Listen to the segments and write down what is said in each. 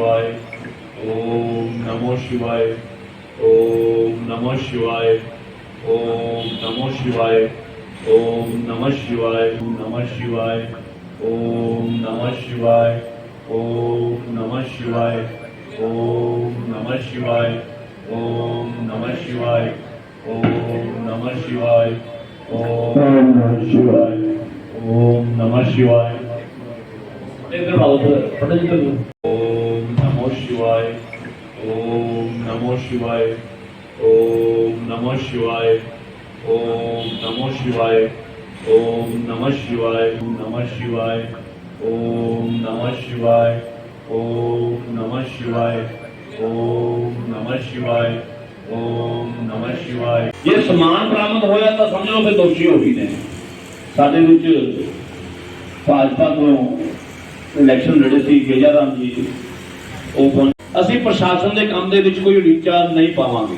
शिवाय ओम नमो शिवाय ओम नमो शिवाय ओम नमो शिवाय ओम नमः शिवाय नमः शिवाय ओम नमः शिवाय ओम नमः शिवाय ओम नमः शिवाय ओम नमः शिवाय ओम नमः शिवाय ओम नमः शिवाय ओम नमः शिवाय इधर आओ पढ़ इधर शिवाय ओम नमो शिवाय ओम नमो शिवाय ओम नमो शिवाय ओम नमः शिवाय ओम नमः शिवाय ओम नमः शिवाय ओम नमः शिवाय ओम नमः शिवाय ओम नमः शिवाय ਜੇ ਸਮਾਨ ਬਰਾਮਦ ਹੋਇਆ ਤਾਂ ਸਮਝ ਲਓ ਫਿਰ ਦੋਸ਼ੀ ਹੋ ਗਏ ਨੇ ਸਾਡੇ ਵਿੱਚ ਭਾਜਪਾ ਤੋਂ ਇਲੈਕਸ਼ਨ ਲੜੇ ਸੀ ਗੇਜਾ ਰਾਮ ਜੀ ਉਹ ਅਸੀਂ ਪ੍ਰਸ਼ਾਸਨ ਦੇ ਕੰਮ ਦੇ ਵਿੱਚ ਕੋਈ ਰੀਚਾ ਨਹੀਂ ਪਾਵਾਂਗੇ।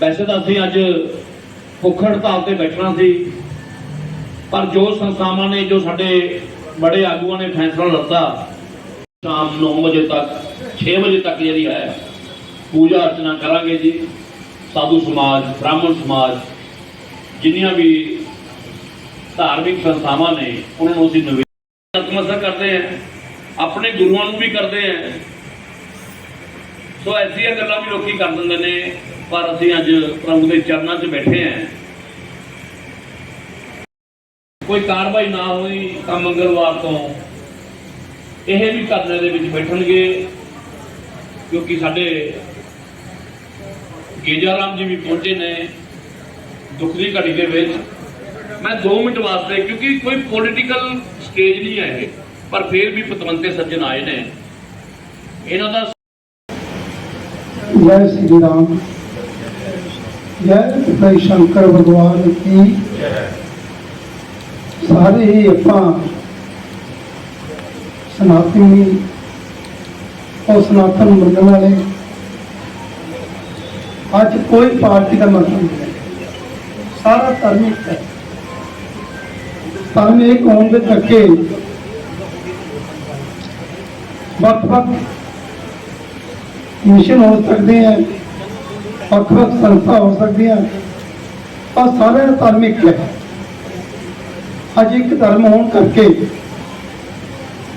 ਵੈਸੇ ਤਾਂ ਅਸੀਂ ਅੱਜ ਭੁੱਖ ਹੜਤਾਲ ਤੇ ਬੈਠਣਾ ਸੀ, ਪਰ ਜੋ ਸੰਸਥਾਵਾਂ ਨੇ, ਜੋ ਸਾਡੇ ਬੜੇ ਆਗੂਆਂ ਨੇ ਫੈਸਲਾ ਲਿੱਤਾ, ਸ਼ਾਮ 9 ਵਜੇ ਤੱਕ 6 ਵਜੇ ਤੱਕ ਜਿਹੜੀ ਹੈ, ਪੂਜਾ ਅਰਚਨਾ ਕਰਾਂਗੇ ਜੀ। ਸਾਧੂ ਸਮਾਜ, ਬ੍ਰਾਹਮਣ ਸਮਾਜ, ਜਿੰਨੀਆਂ ਵੀ ਧਾਰਮਿਕ ਸੰਸਥਾਵਾਂ ਨੇ, ਉਹਨਾਂ ਨੂੰ ਅਸੀਂ ਨਿਵੇਦਨ ਨਤਮਸਤਕ ਕਰਦੇ ਹਾਂ। ਆਪਣੇ ਗੁਰੂਆਂ ਨੂੰ ਵੀ ਕਰਦੇ ਹਾਂ ਸੋ ਐਸੀਆਂ ਗੱਲਾਂ ਵੀ ਲੋਕੀ ਕਰ ਦਿੰਦੇ ਨੇ, ਪਰ ਅਸੀਂ ਅੱਜ ਪ੍ਰਭੂ ਦੇ ਚਰਨਾਂ 'ਚ ਬੈਠੇ ਹਾਂ ਕੋਈ ਕਾਰਵਾਈ ਨਾ ਹੋਈ ਤਾਂ ਮੰਗਲਵਾਰ ਤੋਂ ਇਹ ਵੀ ਧਰਨੇ ਦੇ ਵਿੱਚ ਬੈਠਣਗੇ, ਕਿਉਂਕਿ ਸਾਡੇ ਗੇਜਾ ਰਾਮ ਜੀ ਵੀ ਪਹੁੰਚੇ ਨੇ ਦੁੱਖ ਦੀ ਘੜੀ ਦੇ ਵਿੱਚ। ਮੈਂ 2 ਮਿੰਟ ਵਾਸਤੇ, ਕਿਉਂਕਿ ਕੋਈ ਪੋਲੀਟੀਕਲ ਸਟੇਜ ਨਹੀਂ ਹੈ ਇਹ। ਪਰ ਫਿਰ ਵੀ ਪਤਵੰਤੇ ਸੱਜਣ ਆਏ ਨੇ। ਇਹਨਾਂ ਦਾ ਜੈ ਸ੍ਰੀ ਰਾਮ। ਜੈ ਭਾਈ ਸ਼ੰਕਰ ਭਗਵਾਨ ਕੀ ਸਾਰੇ ਹੀ ਆਪਾਂ ਸਨਾਤਨੀ ਉਹ ਸਨਾਤਨ ਮੰਨਣ ਵਾਲੇ। ਅੱਜ ਕੋਈ ਪਾਰਟੀ ਦਾ ਮਤਲਬ ਨਹੀਂ ਸਾਰਾ ਧਰਮ ਇੱਕ ਹੈ। ਧਰਮ ਇੱਕ ਹੋਣ ਦੇ ਕਰਕੇ ਵੱਖ ਵੱਖ ਮਿਸ਼ਨ ਹੋ ਸਕਦੇ ਹੈ, ਵੱਖ ਵੱਖ ਸੰਸਥਾ ਹੋ ਸਕਦੀਆਂ ਪਰ ਸਾਰੇ ਧਾਰਮਿਕ ਹੈ। ਅੱਜ ਇੱਕ ਧਰਮ ਹੋਣ ਕਰਕੇ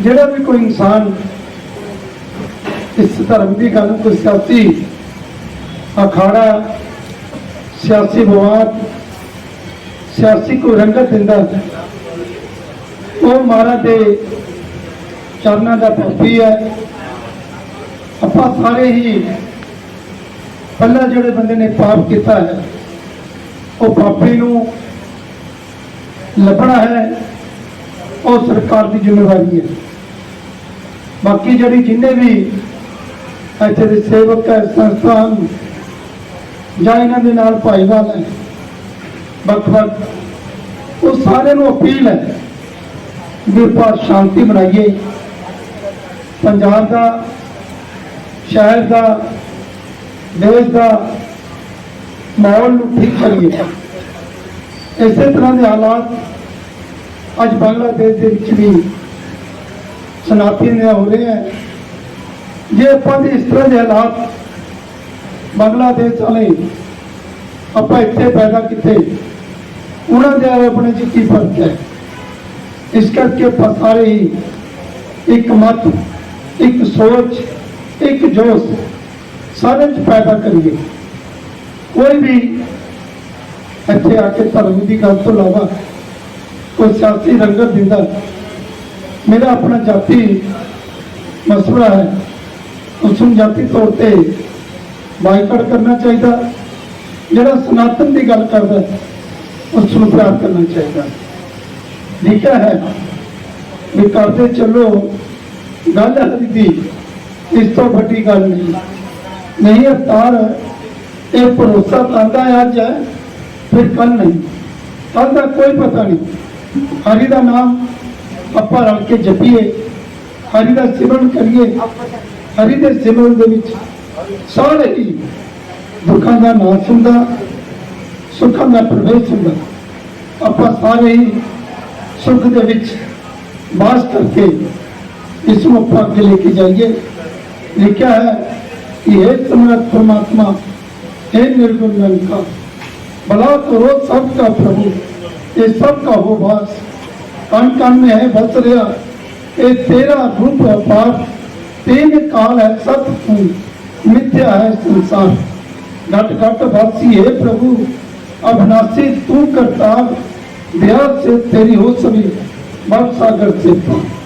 ਜਿਹੜਾ ਵੀ ਕੋਈ ਇਨਸਾਨ ਇਸ ਧਰਮ ਦੀ ਗੱਲ ਕੋਈ ਸਿਆਸੀ, ਅਖਾੜਾ, ਸਿਆਸੀ ਵਿਵਾਦ, ਸਿਆਸੀ ਕੋਈ ਰੰਗਤ ਦਿੰਦਾ ਉਹ ਮਹਾਰਾਜ ਦੇ ਚਰਨਾਂ ਦਾ ਭਗਤੀ ਹੈ। ਆਪਾਂ ਸਾਰੇ ਹੀ ਪਹਿਲਾਂ ਜਿਹੜੇ ਬੰਦੇ ਨੇ ਪਾਪ ਕੀਤਾ ਹੈ, ਉਹ ਪਾਪੀ ਨੂੰ ਲੱਭਣਾ ਹੈ, ਉਹ ਸਰਕਾਰ ਦੀ ਜ਼ਿੰਮੇਵਾਰੀ ਹੈ। ਬਾਕੀ ਜਿਹੜੀ ਜਿੰਨੇ ਵੀ ਇੱਥੇ ਦੇ ਸੇਵਕ ਹੈ, ਸੰਸਥਾਨ ਜਾਂ ਇਹਨਾਂ ਦੇ ਨਾਲ ਭਾਈਵਾਲ ਹੈ ਵੱਖ ਵੱਖ ਉਹ ਸਾਰਿਆਂ ਨੂੰ ਅਪੀਲ ਹੈ ਵੀ ਆਪਾਂ ਸ਼ਾਂਤੀ ਬਣਾਈਏ। ਪੰਜਾਬ ਦਾ, ਸ਼ਹਿਰ ਦਾ, ਦੇਸ਼ ਦਾ ਮਾਹੌਲ ਨੂੰ ਠੀਕ ਕਰੀਏ ਇਸੇ ਤਰ੍ਹਾਂ ਦੇ ਹਾਲਾਤ ਅੱਜ ਬੰਗਲਾਦੇਸ਼ ਦੇ ਵਿੱਚ ਵੀ ਸਨਾਤਨੀ ਨੇ ਹੋ ਰਹੇ ਹੈ। ਜੇ ਆਪਾਂ ਦੇ ਇਸ ਤਰ੍ਹਾਂ ਦੇ ਹਾਲਾਤ ਬੰਗਲਾਦੇਸ਼ ਵਾਲੇ ਆਪਾਂ ਇੱਥੇ ਪੈਦਾ ਕੀਤੇ, ਉਹਨਾਂ ਦੇ ਆਪਣੇ ਚ ਕੀ ਫ਼ਰਕ ਹੈ? ਇਸ ਕਰਕੇ ਆਪਾਂ ਸਾਰੇ ਹੀ ਇੱਕ ਮਤ ਇੱਕ ਸੋਚ, ਇੱਕ ਜੋਸ਼ ਸਾਰੇ ਚ ਪੈਦਾ ਕਰੀਏ। ਕੋਈ ਵੀ ਇੱਥੇ ਆ ਕੇ ਧਰਮ ਦੀ ਗੱਲ ਤੋਂ ਇਲਾਵਾ ਕੋਈ ਸਿਆਸੀ ਰੰਗਤ ਦਿੰਦਾ ਮੇਰਾ ਆਪਣਾ ਜਾਤੀ ਮਸਲਾ ਹੈ। ਉਸ ਨੂੰ ਜਾਤੀ ਤੌਰ ਤੇ ਬਾਈਕਾਟ ਕਰਨਾ ਚਾਹੀਦਾ। ਜਿਹੜਾ ਸਨਾਤਨ ਦੀ ਗੱਲ ਕਰਦਾ ਉਸ ਨੂੰ ਪਿਆਰ ਕਰਨਾ ਚਾਹੀਦਾ ਠੀਕ ਹੈ, ਵੀ ਕਰਦੇ ਚੱਲੋ ਗੱਲ ਹਰੀ ਦੀ ਇਸ ਤੋਂ ਵੱਡੀ ਗੱਲ ਨਹੀਂ। ਨਹੀਂ ਅਵਤਾਰ ਇਹ ਭਰੋਸਾ ਕਰਦਾ ਅੱਜ ਹੈ, ਫਿਰ ਕੱਲ ਨਹੀਂ। ਕੱਲ ਦਾ ਕੋਈ ਪਤਾ ਨਹੀਂ। ਹਰੀ ਦਾ ਨਾਮ ਆਪਾਂ ਰਲ ਕੇ ਜਪੀਏ। ਹਰੀ ਦਾ ਸਿਮਰਨ ਕਰੀਏ। ਹਰੀ ਦੇ ਸਿਮਰਨ ਦੇ ਵਿੱਚ ਸਾਰੇ ਹੀ ਦੁੱਖਾਂ ਦਾ ਨਾਸ਼ ਹੁੰਦਾ, ਸੁੱਖਾਂ ਦਾ ਪ੍ਰਵੇਸ਼ ਹੁੰਦਾ। ਆਪਾਂ ਸਾਰੇ ਹੀ ਸੁੱਖ ਦੇ ਵਿੱਚ ਵਾਸ ਕਰਕੇ اس وقت کے لے کے جائیے۔ یہ کیا ہے؟ یہ ہے سمرت پرماتما۔ ہے نرگن رنگ کا بلا کرو سب کا پربو یہ سب کا ہو باس۔ کان کان میں ہے بس ریا، اے تیرا روپ ہے پاپ تین کال ہے ست خون متیا ہے سنسان گھٹ گھٹ بھاسی ہے پربو اب ناسی تو کرتا دیات سے تیری ہو سبھی بات ساگر سے پاپ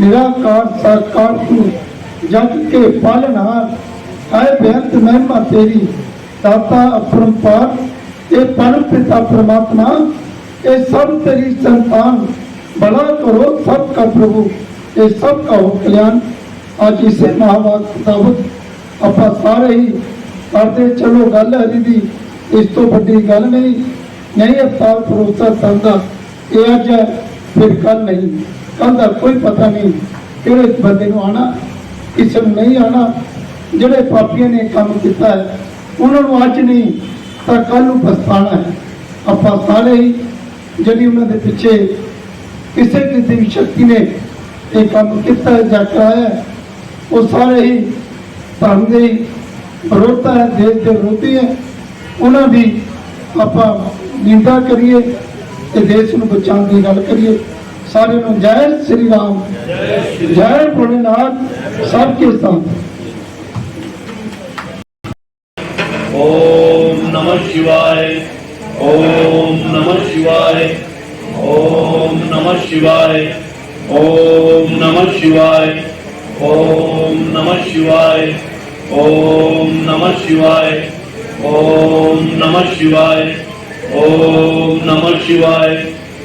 निराकार साकार तू जग के पालनहार है बेअंत महिमा तेरी ਦਾਤਾ ਅਪਰੰਪਾਰ, ਇਹ ਪਰਮ ਪਿਤਾ ਪ੍ਰਮਾਤਮਾ, ਇਹ ਸਭ ਤੇਰੀ ਸੰਤਾਨ। ਬੜਾ ਕਰੋ ਸਭ ਦਾ ਪ੍ਰਭੂ, ਇਹ ਸਭ ਦਾ ਹੋ ਕਲਿਆਣ। ਅੱਜ ਇਸੇ ਮਹਾਵਾਕ ਤਬਤ ਆਪਾਂ ਸਾਰੇ ਹੀ ਕਰਦੇ ਚਲੋ ਗੱਲ ਹਰੀ ਦੀ, ਇਸ ਤੋਂ ਵੱਡੀ ਗੱਲ ਨਹੀਂ। ਨਹੀਂ ਅਫਤਾਰ ਪ੍ਰੋਫੈਸਰ ਸੰਦਾ ਇਹ ਅੱਜ ਫਿਰ ਕੱਲ ਨਹੀਂ। ਕੱਲ ਦਾ ਕੋਈ ਪਤਾ ਨਹੀਂ ਕਿਹੜੇ ਬੰਦੇ ਨੂੰ ਆਣਾ, ਕਿਸੇ ਨੂੰ ਨਹੀਂ ਆਣਾ। ਜਿਹੜੇ ਪਾਪੀਆਂ ਨੇ ਕੰਮ ਕੀਤਾ ਹੈ, ਉਹਨਾਂ ਨੂੰ ਅੱਜ ਨਹੀਂ, ਤਾਂ ਕੱਲ ਨੂੰ ਪਛਤਾਣਾ ਹੈ। ਆਪਾਂ ਸਾਰੇ ਹੀ ਜਿਹੜੀ ਉਹਨਾਂ ਦੇ ਪਿੱਛੇ ਕਿਸੇ ਕਿਸੇ ਵੀ ਸ਼ਕਤੀ ਨੇ ਇਹ ਕੰਮ ਕੀਤਾ ਹੈ, ਜਾਂ ਕਰਾਇਆ ਉਹ ਸਾਰੇ ਹੀ ਧਰਮ ਦੇ ਵਿਰੋਧਤਾ ਹੈ, ਦੇਸ਼ ਦੇ ਵਿਰੋਧੀ ਹੈ। ਉਹਨਾਂ ਦੀ ਆਪਾਂ ਨਿੰਦਾ ਕਰੀਏ ਤੇ ਦੇਸ਼ ਨੂੰ ਬਚਾਉਣ ਦੀ ਗੱਲ ਕਰੀਏ। سارے جائے سری رام۔ جائے بھولے ناتھ، سب کے ساتھ۔ اوم نمہ شیوائے، اوم نمہ شیوائے، اوم نمہ شیوائے، اوم نمہ شیوائے، اوم نمہ شیوائے، اوم نمہ شیوائے، اوم نمہ شیوائے، اوم نمہ شیوائے۔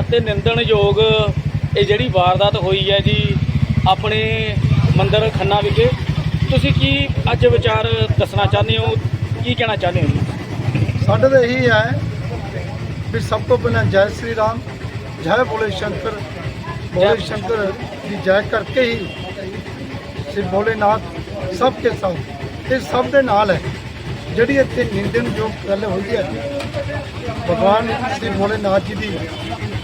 ਅਤੇ ਨਿੰਦਣਯੋਗ ਇਹ ਜਿਹੜੀ ਵਾਰਦਾਤ ਹੋਈ ਹੈ ਜੀ ਆਪਣੇ ਮੰਦਿਰ ਖੰਨਾ ਵਿਖੇ। ਤੁਸੀਂ ਕੀ ਅੱਜ ਵਿਚਾਰ ਦੱਸਣਾ ਚਾਹੁੰਦੇ ਹੋ? ਕੀ ਕਹਿਣਾ ਚਾਹੁੰਦੇ ਹੋ? ਸਾਡੇ ਤਾਂ ਇਹੀ ਹੈ ਵੀ ਸਭ ਤੋਂ ਪਹਿਲਾਂ ਜੈ ਸ੍ਰੀ ਰਾਮ ਜੈ ਭੋਲੇ ਸ਼ੰਕਰ ਭੋਲੇ ਸ਼ੰਕਰ ਦੀ ਜੈ ਕਰਕੇ ਹੀ ਸ੍ਰੀ ਭੋਲੇਨਾਥ ਸਭ ਕੇ ਸਾਥ ਇਹ ਸਭ ਦੇ ਨਾਲ ਹੈ। ਜਿਹੜੀ ਇੱਥੇ ਜੋ ਗੱਲ ਹੋਈ ਹੈ ਭਗਵਾਨ ਸ੍ਰੀ ਭੋਲੇਨਾਥ ਜੀ ਦੀ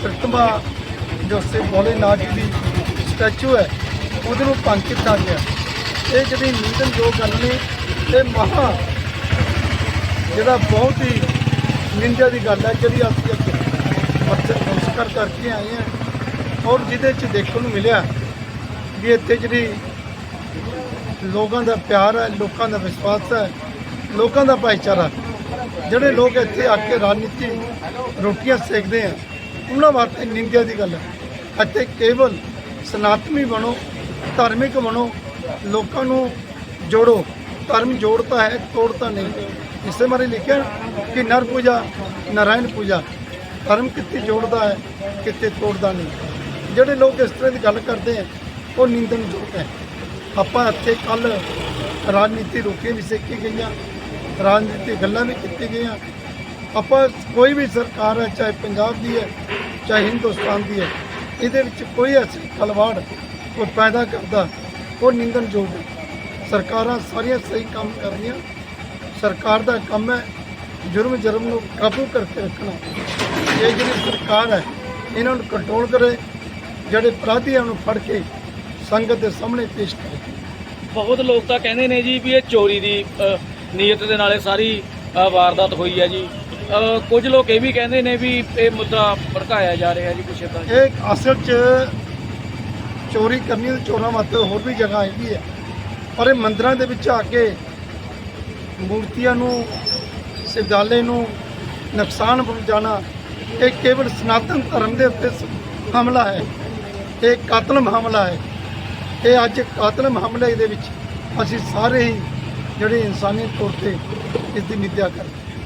ਪ੍ਰਤਿਮਾ ਜੋ ਸ੍ਰੀ ਭੋਲੇਨਾਥ ਜੀ ਦੀ ਸਟੈਚੂ ਹੈ, ਉਹਦੇ ਨੂੰ ਪੰਕਿਤ ਕੀਤਾ ਗਿਆ। ਇਹ ਜਿਹੜੀ ਨਿੰਦਨ ਜੋ ਗੱਲ ਨੇ ਇਹ ਮਹਾ ਜਿਹੜਾ ਬਹੁਤ ਹੀ ਨਿੰਦਿਆ ਦੀ ਗੱਲ ਹੈ, ਜਿਹੜੀ ਅਸੀਂ ਅੱਜ ਮੱਥੇ ਨਮਸਕਾਰ ਕਰਕੇ ਆਏ ਹਾਂ। ਔਰ ਜਿਹਦੇ ਚ ਦੇਖਣ ਨੂੰ ਮਿਲਿਆ ਵੀ ਇੱਥੇ ਜਿਹੜੀ ਲੋਕਾਂ ਦਾ ਪਿਆਰ ਹੈ, ਲੋਕਾਂ ਦਾ ਵਿਸ਼ਵਾਸ ਹੈ, ਲੋਕਾਂ ਦਾ ਭਾਈਚਾਰਾ, ਜਿਹੜੇ ਲੋਕ ਇੱਥੇ ਆ ਕੇ ਰਾਜਨੀਤੀ ਰੋਟੀਆਂ ਸੇਕਦੇ ਆ ਉਹਨਾਂ ਵਾਸਤੇ ਨਿੰਦਿਆ ਦੀ ਗੱਲ ਹੈ। ਅਤੇ ਕੇਵਲ ਸਨਾਤਨੀ ਬਣੋ, ਧਾਰਮਿਕ ਬਣੋ, ਲੋਕਾਂ ਨੂੰ ਜੋੜੋ। ਧਰਮ ਜੋੜਤਾ ਹੈ, ਤੋੜਤਾ ਨਹੀਂ। ਇਸੇ ਬਾਰੇ ਲਿਖਿਆ ਕਿ ਨਰ ਪੂਜਾ, ਨਾਰਾਇਣ ਪੂਜਾ, ਧਰਮ ਕਿੱਥੇ ਜੋੜਦਾ ਹੈ, ਕਿੱਥੇ ਤੋੜਦਾ ਨਹੀਂ। ਜਿਹੜੇ ਲੋਕ ਇਸ ਤਰ੍ਹਾਂ ਦੀ ਗੱਲ ਕਰਦੇ ਆ ਉਹ ਨਿੰਦਨਯੋਗ ਹੈ। ਆਪਾਂ ਇੱਥੇ ਕੱਲ ਰਾਜਨੀਤੀ ਰੋਕੀਆਂ ਵੀ ਸਿੱਖੀ ਗਈਆਂ, ਰਾਜਨੀਤੀ ਗੱਲਾਂ ਵੀ ਕੀਤੀ ਗਈਆਂ। ਆਪਾਂ ਕੋਈ ਵੀ ਸਰਕਾਰ ਹੈ, ਚਾਹੇ ਪੰਜਾਬ ਦੀ ਹੈ ਚਾਹੇ ਹਿੰਦੁਸਤਾਨ ਦੀ ਹੈ, ਇਹਦੇ ਵਿੱਚ ਕੋਈ ਐਸੀ ਖਲਵਾੜ ਕੋਈ ਪੈਦਾ ਕਰਦਾ, ਉਹ ਨਿੰਦਣਯੋਗ ਹੈ। ਸਰਕਾਰਾਂ ਸਾਰੀਆਂ ਸਹੀ ਕੰਮ ਕਰ ਰਹੀਆਂ। ਸਰਕਾਰ ਦਾ ਕੰਮ ਹੈ ਜੁਰਮ ਜਰਮ ਨੂੰ ਕਾਬੂ ਕਰਕੇ ਰੱਖਣਾ। ਇਹ ਜਿਹੜੀ ਸਰਕਾਰ ਹੈ, ਇਹਨਾਂ ਨੂੰ ਕੰਟਰੋਲ ਕਰੇ, ਜਿਹੜੇ ਅਪਰਾਧੀਆਂ ਨੂੰ ਫੜ ਕੇ ਸੰਗਤ ਦੇ ਸਾਹਮਣੇ ਪੇਸ਼ ਕਰੇ। ਬਹੁਤ ਲੋਕ ਤਾਂ ਕਹਿੰਦੇ ਨੇ ਜੀ ਵੀ ਇਹ ਚੋਰੀ ਦੀ ਨੀਅਤ ਦੇ ਨਾਲ ਇਹ ਸਾਰੀ ਵਾਰਦਾਤ ਹੋਈ ਹੈ ਜੀ। ਕੁਝ ਲੋਕ ਇਹ ਵੀ ਕਹਿੰਦੇ ਨੇ ਵੀ ਇਹ ਮੁੱਦਾ ਭੜਕਾਇਆ ਜਾ ਰਿਹਾ ਜੀ ਕੁਛ ਇਦਾਂ ਇਹ ਅਸਲ 'ਚ ਚੋਰੀ ਕਰਨੀ ਤੇ ਚੋਰਾਂ ਵਾਸਤੇ ਹੋਰ ਵੀ ਜਗ੍ਹਾ ਹੈਗੀ ਹੈ ਪਰ ਇਹ ਮੰਦਰਾਂ ਦੇ ਵਿੱਚ ਆ ਕੇ ਮੂਰਤੀਆਂ ਨੂੰ ਸਿਵਦਾਲੇ ਨੂੰ ਨੁਕਸਾਨ ਪਹੁੰਚਾਉਣਾ, ਇਹ ਕੇਵਲ ਸਨਾਤਨ ਧਰਮ ਦੇ ਉੱਤੇ ਹਮਲਾ ਹੈ। ਇਹ ਕਾਤਲ ਹਮਲਾ ਹੈ। ਇਹ ਅੱਜ ਕਾਤਲ ਹਮਲੇ ਦੇ ਵਿੱਚ ਅਸੀਂ ਸਾਰੇ ਹੀ ਜਿਹੜੇ ਇਨਸਾਨੀ ਤੌਰ ਤੇ ਇਸ ਦੀ ਨਿੰਦਿਆ ਕਰਦੇ